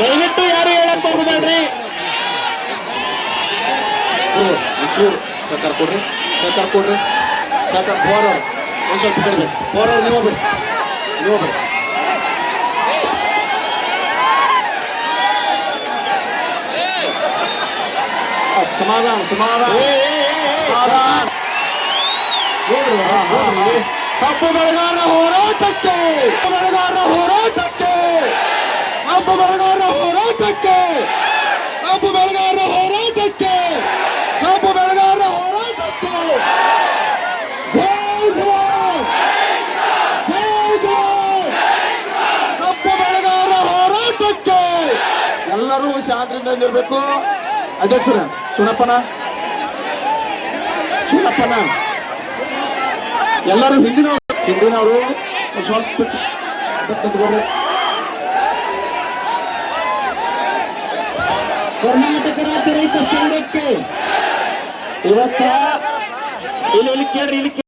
ದಯವಿಟ್ಟು ಯಾರು ಹೇಳಕ್ ಹೋಗ್ಬೇಡ್ರಿ. ಒಂಚೂರು ಸಹಕಾರ ಕೊಡ್ರಿ ಸಹಕಾರ ಕೊಡ್ರಿ. ಸಹಕಾರ ಫೋರ್ ಒಂದು ಸ್ವಲ್ಪ ಕಡಿಮೆ ಫೋರ್ ನೀವು ಬಿಡಿ ನೀವು ಬಿಡಿ ಸಮಾಧಾನ ಸಮಾಧಾನ. ಸಮಾಧಾನ. ನೋಡ್ರಿ ನೋಡ್ರಿ ಕಪ್ಪು ಬೆಳಗಾರ ಹೋರಾಟಕ್ಕೆ ಕಪ್ಪು ಬೆಳಗಾರ ಹೋರಾಟಕ್ಕೆ ಹೋರಾಟಕ್ಕೆ, ಕಬ್ಬು ಬೆಳಗಾರ ಹೋರಾಟಕ್ಕೆ, ಕಬ್ಬು ಬೆಳಗಾರ ಹೋರಾಟಕ್ಕೆ. ಜೈ ಜವಾನ್ ಜೈ ಜವಾನ್. ಕಪ್ಪು ಬೆಳಗಾರ ಹೋರಾಟಕ್ಕೆ. ಎಲ್ಲರೂ ಶಾಂತಿಯಿಂದ ಇರಬೇಕು ಅಧ್ಯಕ್ಷರ ಸುಣಪ್ಪನ ಸುಣಪ್ಪನ ಎಲ್ಲರೂ ಹಿಂದಿನವರು ಹಿಂದಿನವರು ಸ್ವಲ್ಪ ಕರ್ನಾಟಕ ರಾಜ್ಯ ರೈತ ಸಂಘಕ್ಕೆ ಇವತ್ತ ಇಲ್ಲಿ ಇಲ್ಲಿ ಕೇಳ್ರಿ ಇಲ್ಲಿ ಕೇಳ್ರಿ.